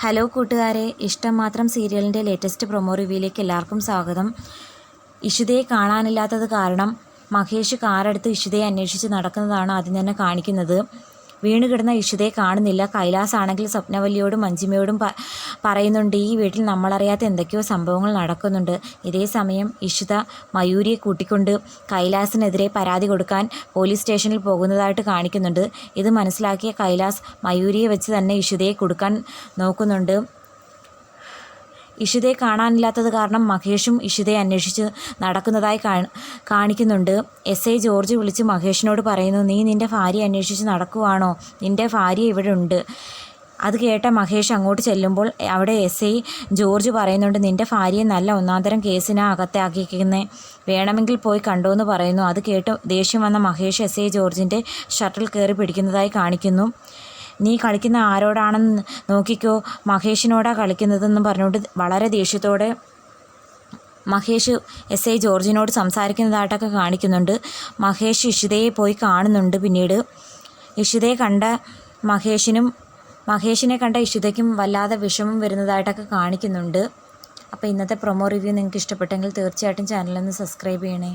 Hello കൂട്ടുകാരെ ഇഷ്ടം മാത്രം സീരിയലിന്റെ ലേറ്റസ്റ്റ് പ്രൊമോ റിവ്യൂയിലേക്ക് എല്ലാവർക്കും സ്വാഗതം. ഇഷിതയെ കാണാനില്ലാത്തത് കാരണം മഹേഷ് കാറെടുത്ത് ഇഷിതയെ അന്വേഷിച്ച് നടക്കുന്നതാണ് ആദ്യം തന്നെ കാണിക്കുന്നത്. വീണ് കിടന്ന ഇഷിതയെ കാണുന്നില്ല. കൈലാസ് ആണെങ്കിൽ സ്വപ്നവല്ലിയോടും മഞ്ജിമയോടും പറയുന്നുണ്ട് ഈ വീട്ടിൽ നമ്മളറിയാത്ത എന്തൊക്കെയോ സംഭവങ്ങൾ നടക്കുന്നുണ്ട്. ഇതേ സമയം ഇഷിത മയൂരിയെ കൂട്ടിക്കൊണ്ട് കൈലാസിനെതിരെ പരാതി കൊടുക്കാൻ പോലീസ് സ്റ്റേഷനിൽ പോകുന്നതായിട്ട് കാണിക്കുന്നുണ്ട്. ഇത് മനസ്സിലാക്കിയ കൈലാസ് മയൂരിയെ വെച്ച് തന്നെ ഇഷിതയെ കൊടുക്കാൻ നോക്കുന്നുണ്ട്. ഇഷിതയെ കാണാനില്ലാത്തത് കാരണം മഹേഷും ഇഷിതയെ അന്വേഷിച്ച് നടക്കുന്നതായി കാണിക്കുന്നുണ്ട്. എസ്. ഐ. ജോർജ് വിളിച്ച് മഹേഷിനോട് പറയുന്നു നീ നിന്റെ ഭാര്യ അന്വേഷിച്ച് നടക്കുവാണോ? നിന്റെ ഭാര്യ ഇവിടെ ഉണ്ട്. അത് കേട്ട മഹേഷ് അങ്ങോട്ട് ചെല്ലുമ്പോൾ അവിടെ എസ് ഐ ജോർജ് പറയുന്നുണ്ട് നിന്റെ ഭാര്യയെ നല്ല ഒന്നാന്തരം കേസിനാ അകത്താക്കിയിരിക്കുന്നത് വേണമെങ്കിൽ പോയി കണ്ടോ എന്ന് പറയുന്നു. അത് കേട്ട് ദേഷ്യം വന്ന മഹേഷ് എസ് ഐ ജോർജിന്റെ ഷട്ടിൽ കയറി പിടിക്കുന്നതായി കാണിക്കുന്നു. നീ കളിക്കുന്ന ആരോടാണെന്ന് നോക്കിക്കോ. മഹേഷിനോടാ കളിക്കുന്നതെന്ന് പറഞ്ഞുകൊണ്ട് വളരെ ദേഷ്യത്തോടെ മഹേഷ് എസ് ഐ ജോർജിനോട് സംസാരിക്കുന്നതായിട്ടൊക്കെ കാണിക്കുന്നുണ്ട്. മഹേഷ് ഇഷിതയെ പോയി കാണുന്നുണ്ട് പിന്നീട്. ഇഷിതയെ കണ്ട മഹേഷിനും മഹേഷിനെ കണ്ട ഇഷിതയ്ക്കും വല്ലാതെ വിഷമം വരുന്നതായിട്ടൊക്കെ കാണിക്കുന്നുണ്ട്. അപ്പോൾ ഇന്നത്തെ പ്രൊമോ റിവ്യൂ നിങ്ങൾക്ക് ഇഷ്ടപ്പെട്ടെങ്കിൽ തീർച്ചയായിട്ടും ചാനലൊന്ന് സബ്സ്ക്രൈബ് ചെയ്യണേ.